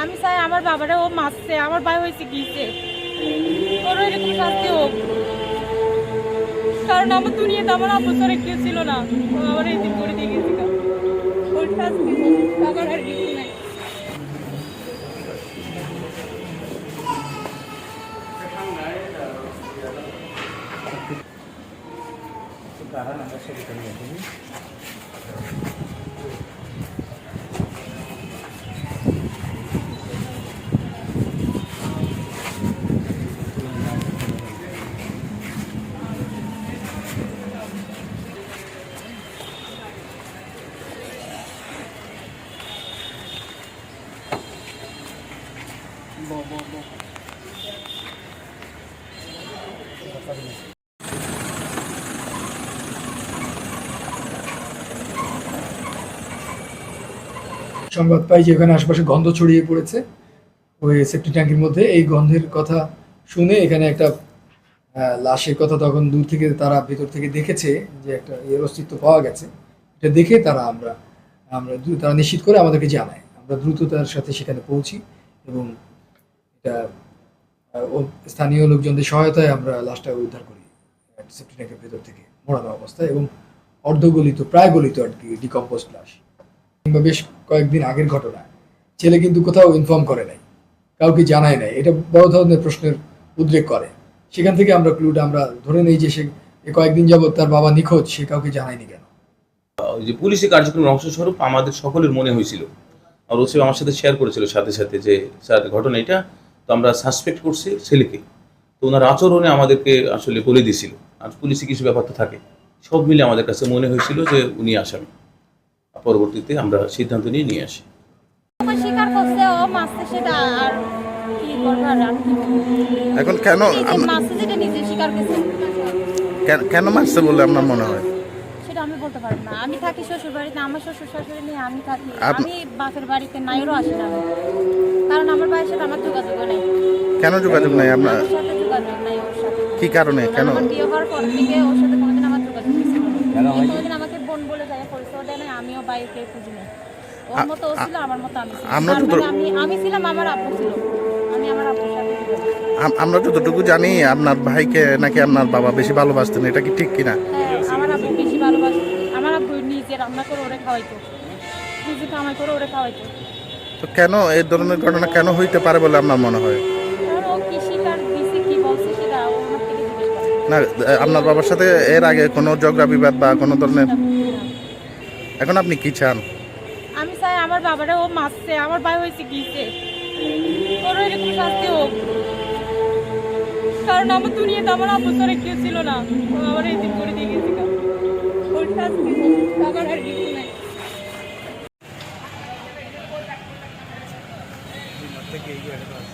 আমি চাই আমার বাবারা ও মারছে, আমার ভাই হয়েছে গিয়েছে। ওরও এরকম শাস্তি হোক। কারণ আমার দুনিয়াতে আমার অবসরে কেউ ছিল না। আমার এই দিন করে দিয়ে গেছে গা। ওর শাস্তি আমার আর কিছু নাই। সংবাদ পাই যে ওখানে আশেপাশে গন্ধ ছড়িয়ে পড়েছে। ওই সেফটি ট্যাঙ্কের মধ্যে। এই গন্ধের কথা শুনে এখানে একটা লাশের কথা তখন দূর থেকে তারা ভেতর থেকে দেখেছে যে একটা এর অস্তিত্ব পাওয়া গেছে। এটা দেখে তারা আমরা আমরা তারা নিশ্চিত করে আমাদেরকে জানায়। আমরা দ্রুততার সাথে সেখানে পৌঁছি এবং এটা স্থানীয় লোকজনদের সহায়তায় আমরা লাশটা উদ্ধার করি সেফটি ভেতর থেকে মোড়ানো অবস্থায় এবং অর্ধগলিত প্রায় গলিত আর কি ডিকম্পোস্ট লাশ। কিংবা বেশ কয়েকদিন আগের ঘটনা। ছেলে কিন্তু কোথাও ইনফর্ম করে নাই, কাউকে জানায় নাই। এটা বড় ধরনের প্রশ্নের উদ্রেক করে। সেখান থেকে আমরা ক্লুটা আমরা ধরে নেই যে সে কয়েকদিন যাবৎ তার বাবা নিখোঁজ, সে কাউকে জানায়নি কেন? যে পুলিশি কার্যক্রমের অংশস্বরূপ আমাদের সকলের মনে হয়েছিল। আর ওসি আমার সাথে শেয়ার করেছিল সাথে সাথে যে, স্যার, ঘটনা এটা। তো আমরা সাসপেক্ট করছি ছেলেকে। তো ওনার আচরণে আমাদেরকে আসলে বলে দিয়েছিল। আর পুলিশে কিছু ব্যাপার তো থাকে। সব মিলে আমাদের কাছে মনে হয়েছিল যে উনি আসামি। পরবর্তীতে আমরা সিদ্ধান্ত নিয়ে নিয়ে আসি। স্বীকার করছে ও মারছে সেটা আর কি করব আর আমি কি? বলব? এখন কেন আম- যেটা নিজে স্বীকার করছে। কেন- কেন মারছে বলে আপনার মনে হয়? সেটা আমি বলতে পারব না। আমি থাকি শ্বশুর বাড়িতে আমার শ্বশুর শাশুড়ি নিয়ে আমি থাকি। আমি বাপের বাড়িতে নাইরও আসি না কারণ আমার ভাইয়ের সাথে আমার যোগাযোগ নেই। কেন যোগাযোগ নাই আপনার? আমার সাথে যোগাযোগ নাই ওর সাথে। কি কারণে? কেন? আমার বিয়ে হওয়ার পর থেকে ওর সাথে কোনোদিন আমার যোগাযোগ ছিল না কোনোদিন আমাকে বোন বলে যায় পরিচয় দেয় না আমিও বাইকে খুঁজি না ওর মতো ও ছিল আমার মতো আমি ছিলাম। আমরা তো মানে আমি আমি ছিলাম আমার ছিল। আমি আমার আব্বুর সাথে আমরা যতটুকু জানি আপনার ভাইকে নাকি আপনার বাবা বেশি ভালোবাসতেন এটা কি ঠিক কিনা? হ্যাঁ, আমার আব্বু বেশি ভালোবাসে। আমার নিজে রান্না করে ওরে খাওয়াইতো। নিজে কামাই করে ওরে খাওয়াইতো। তো কেন এই ধরনের ঘটনা কেন হইতে পারে বলে আপনার মনে হয়? না আপনার বাবার সাথে এর আগে কোনো ঝগড়া বিবাদ বা কোনো ধরনের এখন আপনি কি চান? আমি চাই আমার বাবারা ও মারছে আমার ভাই হয়েছে গিয়েছে। ওরও এরকম শাস্তি হোক। কারণ আমার দুনিয়াতে আমার কেউ ছিল না। আমার এই দিন করে দিয়ে গেছে ওর শাস্তি আমার আর কিছু নাই। the gate.